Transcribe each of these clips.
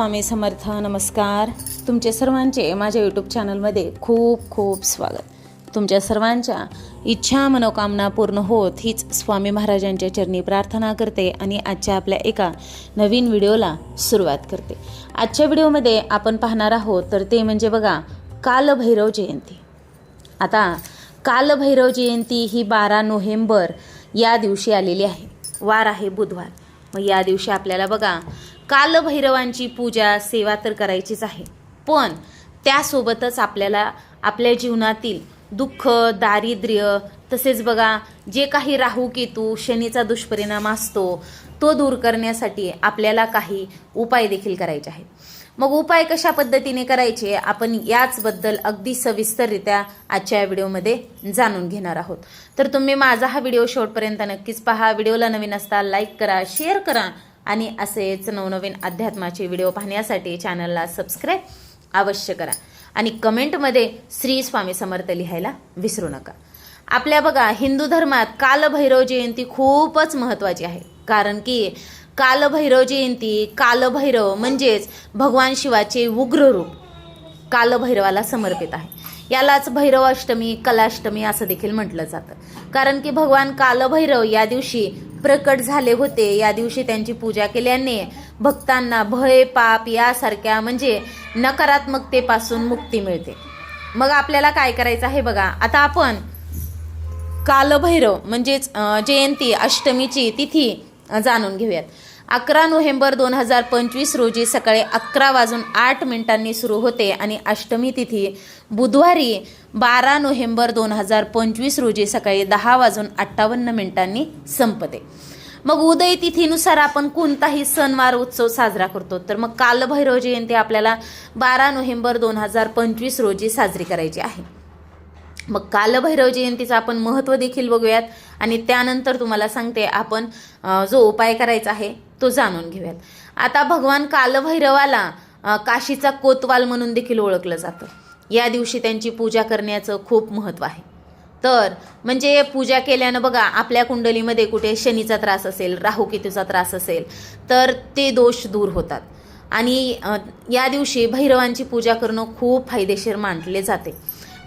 स्वामी समर्थ नमस्कार. तुमचे सर्वांचे माझ्या यूट्यूब चॅनलमध्ये खूप खूप स्वागत. तुमच्या सर्वांच्या इच्छा मनोकामना पूर्ण होत हीच स्वामी महाराजांच्या चरणी प्रार्थना करते आणि आजच्या आपल्या एका नवीन व्हिडिओला सुरुवात करते. आजच्या व्हिडिओमध्ये आपण पाहणार आहोत तर ते म्हणजे बघा कालभैरव जयंती. आता कालभैरव जयंती ही बारा नोव्हेंबर या दिवशी आलेली आहे. वार आहे बुधवार. मग या दिवशी आपल्याला बघा कालभैरवांची पूजा सेवा तर करायचीच आहे. पण त्यासोबतच आपल्याला आपल्या जीवनातील दुःख दारिद्र्य तसेच बघा जे काही राहू केतू शनीचा दुष्परिणाम असतो तो दूर करण्यासाठी आपल्याला काही उपाय देखील करायचे आहेत. मग उपाय कशा पद्धतीने करायचे आपण याचबद्दल अगदी सविस्तररित्या आजच्या या व्हिडिओमध्ये जाणून घेणार आहोत. तर तुम्ही माझा हा व्हिडिओ शेवटपर्यंत नक्कीच पहा. व्हिडिओला नवीन असता लाईक करा शेअर करा. आणि असेच नवनवीन अध्यात्माचे व्हिडिओ पाहण्यासाठी चॅनलला सबस्क्राईब अवश्य करा. आणि कमेंटमध्ये श्री स्वामी समर्थ लिहायला विसरू नका. आपल्या बघा हिंदू धर्मात कालभैरव जयंती खूपच महत्त्वाची आहे. कारण की कालभैरव जयंती कालभैरव म्हणजेच भगवान शिवाचे उग्र रूप कालभैरवाला समर्पित आहे. यालाच भैरवाष्टमी कलाष्टमी असं देखील म्हटलं जातं. कारण की भगवान कालभैरव या दिवशी प्रकट झाले होते. या दिवशी त्यांची पूजा केल्याने भक्तांना भय पाप यासारख्या म्हणजे नकारात्मकतेपासून मुक्ती मिळते. मग आपल्याला काय करायचं आहे बघा. आता आपण कालभैरव म्हणजेच जयंती अष्टमीची तिथी जाणून घेऊयात. अकरा नोव्हेंबर दोन हजार पंचवीस रोजी सकाळी अकरा वाजून आठ मिनिटांनी सुरू होते आणि अष्टमी तिथी बुधवारी बारा नोव्हेंबर दोन हजार पंचवीस रोजी सकाळी दहा वाजून अठ्ठावन्न मिनिटांनी संपते. मग उदय तिथीनुसार आपण कोणताही सणवार उत्सव साजरा करतो. तर मग कालभैरव जयंती आपल्याला बारा नोव्हेंबर दोन हजार पंचवीस रोजी साजरी करायची आहे. मग कालभैरव जयंतीचं आपण महत्त्व देखील बघूयात. आणि त्यानंतर तुम्हाला सांगते आपण जो उपाय करायचा आहे तो जाणून घेऊयात. आता भगवान कालभैरवाला काशीचा कोतवाल म्हणून देखील ओळखलं जातं. या दिवशी त्यांची पूजा करण्याचं खूप महत्त्व आहे. तर म्हणजे पूजा केल्यानं बघा आपल्या कुंडलीमध्ये कुठे शनीचा त्रास असेल राहुकेतूचा त्रास असेल तर ते दोष दूर होतात. आणि या दिवशी भैरवांची पूजा करणं खूप फायदेशीर मानले जाते.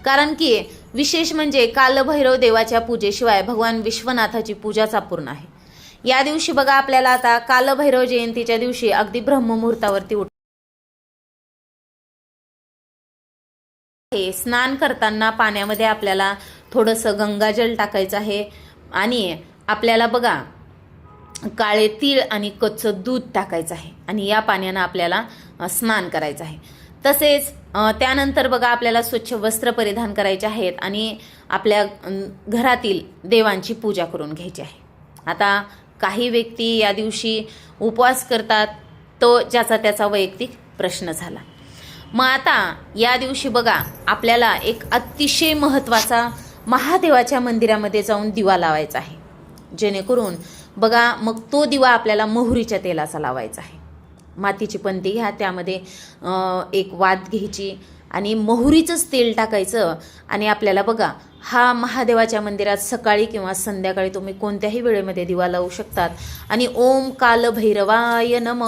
कारण की विशेष म्हणजे कालभैरव देवाच्या पूजेशिवाय भगवान विश्वनाथाची पूजाच अपूर्ण आहे. या दिवशी बघा आपल्याला आता कालभैरव जयंतीच्या दिवशी अगदी ब्रह्ममुहूर्तावरती उठ हे स्नान करताना पाण्यामध्ये आपल्याला थोडंसं गंगाजल टाकायचं आहे. आणि आपल्याला बघा काळे तीळ आणि कच्चं दूध टाकायचं आहे. आणि या पाण्यानं आपल्याला स्नान करायचं आहे. तसेच त्यानंतर बघा आपल्याला स्वच्छ वस्त्र परिधान करायचे आहेत आणि आपल्या घरातील देवांची पूजा करून घ्यायची आहे. आता काही व्यक्ती या दिवशी उपवास करतात तो ज्याचा त्याचा वैयक्तिक प्रश्न झाला. मग आता या दिवशी बघा आपल्याला एक अतिशय महत्त्वाचा महादेवाच्या मंदिरामध्ये जाऊन दिवा लावायचा आहे. जेणेकरून बघा मग तो दिवा आपल्याला मोहरीच्या तेलाचा लावायचा आहे. मातीची पंती घ्या त्यामध्ये एक वात घ्यायची आणि मोहरीचंच तेल टाकायचं आणि आपल्याला बघा हा महादेवाच्या मंदिरात सकाळी किंवा संध्याकाळी तुम्ही कोणत्याही वेळेमध्ये दिवा लावू शकतात. आणि ओम काल भैरवाय नम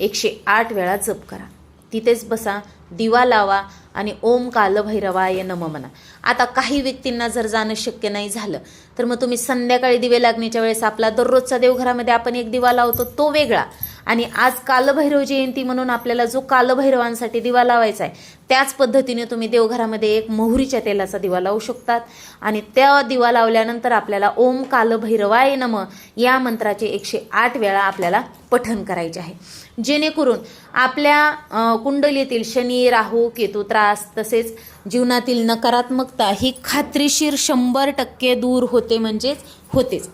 एकशे आठ वेळा जप करा. तिथेच बसा दिवा लावा आणि ओम काल भैरवाय नम म्हणा. आता काही व्यक्तींना जर जाणं शक्य नाही झालं तर मग तुम्ही संध्याकाळी दिवे लागण्याच्या वेळेस आपला दररोजचा देवघरामध्ये आपण एक दिवा लावतो तो वेगळा. आणि आज कालभैरव जयंती म्हणून आपल्याला जो कालभैरवांसाठी दिवा लावायचा आहे त्याच पद्धतीने तुम्ही देवघरामध्ये एक मोहरीच्या तेलाचा दिवा लावू शकतात. आणि त्या दिवा लावल्यानंतर आपल्याला ओम कालभैरवाय नम या मंत्राचे एकशे आठ वेळा आपल्याला पठण करायचे आहे. जेणेकरून आपल्या कुंडलीतील शनी राहू केतू त्रास तसेच जीवनातील नकारात्मकता ही खात्रीशीर शंभर टक्के दूर होते म्हणजेच होतेच.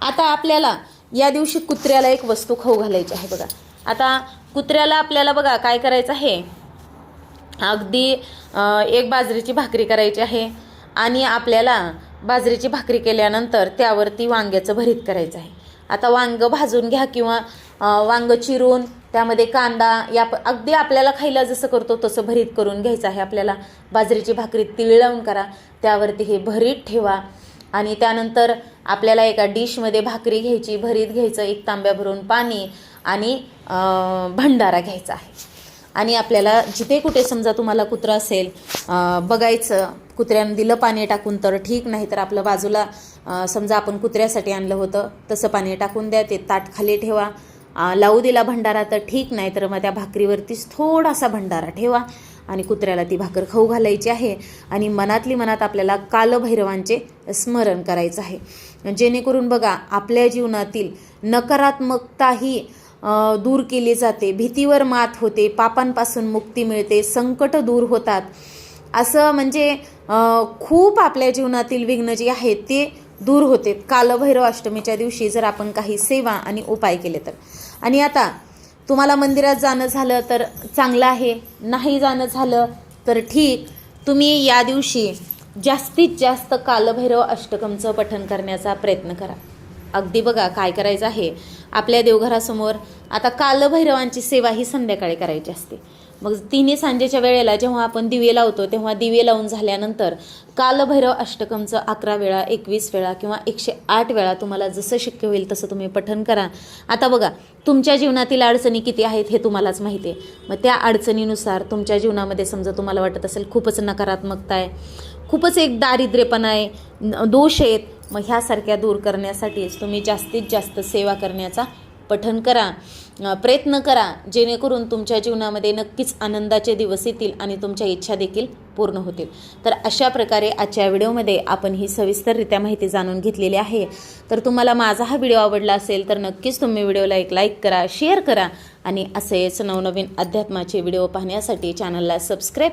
आता आपल्याला या दिवशी कुत्र्याला एक वस्तू खाऊ घालायची आहे बघा. आता कुत्र्याला आपल्याला बघा काय करायचं आहे? अगदी एक बाजरीची भाकरी करायची आहे आणि आपल्याला बाजरीची भाकरी केल्यानंतर त्यावरती वांग्याचं भरीत करायचं आहे. आता वांग भाजून घ्या किंवा वांग चिरून त्यामध्ये कांदा या प- अगदी आपल्याला खायला जसं करतो तसं भरीत करून घ्यायचं आहे आपल्याला. बाजरीची भाकरी तिळ लावून करा त्यावरती हे भरीत ठेवा. आणि त्यानंतर आपल्याला एका डिशमध्ये भाकरी घ्यायची भरीत घ्यायचं एक तांब्या भरून पाणी आणि भंडारा घ्यायचा आहे. आणि आपल्याला जिथे कुठे समजा तुम्हाला कुत्रं असेल बघायचं कुत्र्यानं दिलं पाणी टाकून तर ठीक नाही तर आपलं बाजूला समजा आपण कुत्र्यासाठी आणलं होतं तसं पाणी टाकून द्या ते ताट खाली ठेवा. लावू दिला भंडारा तर ठीक नाही तर मग त्या भाकरीवरतीच थोडासा भंडारा ठेवा. आणि कुत्र्याला ती भाकर खाऊ घालायची आहे आणि मनातली मनात आपल्याला कालभैरवांचे स्मरण करायचं आहे. जेणेकरून बघा आपल्या जीवनातील नकारात्मकताही दूर केली जाते भीतीवर मात होते पापांपासून मुक्ती मिळते संकट दूर होतात. असं म्हणजे खूप आपल्या जीवनातील विघ्न जे आहेत ते दूर होते. कालभैरव अष्टमीच्या दिवशी जर आपण काही सेवा आणि उपाय केले तर. आणि आता तुम्हाला मंदिरात जाणं झालं तर चांगलं आहे. नाही जाणं झालं तर ठीक. तुम्ही या दिवशी जास्तीत जास्त कालभैरव अष्टकमचं पठण करण्याचा प्रयत्न करा. अगदी बघा काय करायचं आहे. आपल्या देवघरासमोर आता कालभैरवांची सेवा ही संध्याकाळी करायची असते. मग तिन्ही सांजेच्या वेळेला जेव्हा आपण दिवे लावतो तेव्हा दिवे लावून झाल्यानंतर कालभैरव अष्टकमचं अकरा वेळा एकवीस वेळा किंवा एकशे आठ वेळा तुम्हाला जसं शक्य होईल तसं तुम्ही पठन करा. आता बघा तुमच्या जीवनातील अडचणी किती आहेत हे तुम्हालाच माहिती आहे. मग त्या अडचणीनुसार तुमच्या जीवनामध्ये समजा तुम्हाला वाटत असेल खूपच नकारात्मकता आहे खूपच एक दारिद्र्यपणा आहे दोष आहेत मग ह्यासारख्या दूर करण्यासाठीच तुम्ही जास्तीत जास्त सेवा करण्याचा पठन करा प्रयत्न करा जेणेकरून तुमच्या जीवनामध्ये नक्कीच आनंदाचे दिवस येतील आणि तुमच्या इच्छा देखील पूर्ण होतील. तर अशा प्रकारे आजच्या व्हिडिओमध्ये आपण ही सविस्तररित्या माहिती जाणून घेतलेली आहे. तर तुम्हाला माझा हा व्हिडिओ आवडला असेल तर नक्कीच तुम्ही व्हिडिओला एक लाईक करा शेअर करा आणि असेच नवनवीन अध्यात्माचे व्हिडिओ पाहण्यासाठी चॅनलला सबस्क्राईब